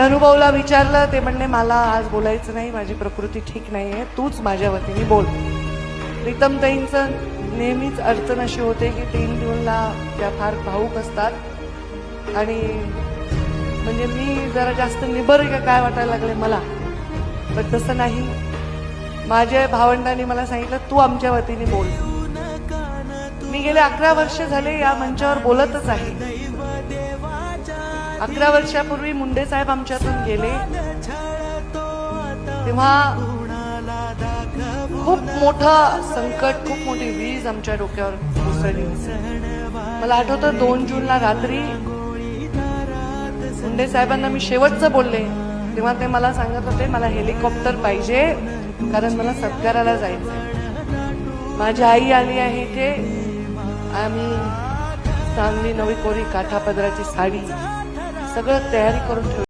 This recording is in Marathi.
धनुभाऊला विचारलं ते म्हणले मला आज बोलायचं नाही माझी प्रकृती ठीक नाही आहे तूच माझ्या वतीने बोल. प्रीतमताईंचं नेहमीच अडचण अशी होते की तीन जूनला त्या फार भाऊक असतात. आणि म्हणजे मी जरा जास्त निबर का काय वाटायला लागले मला. पण तसं नाही. माझ्या भावंडांनी मला सांगितलं तू आमच्या वतीने बोल. मी गेले अकरा वर्ष झाले या मंचावर बोलतच आहे. अकरा वर्षापूर्वी मुंडे साहेब आमच्यातून गेले. तेव्हा खूप मोठं संकट खूप मोठी वीज आमच्या डोक्यावर कोसळली मला आठवतं दोन जूनला रात्री मुंडे साहेबांना मी शेवटचं बोलले. तेव्हा ते मला सांगत होते मला हेलिकॉप्टर पाहिजे कारण मला सत्काराला जायचं माझी आई आली आहे ते आम्ही चांगली नवी कोरी काठापदराची साडी सगळं तयारी करून ठेव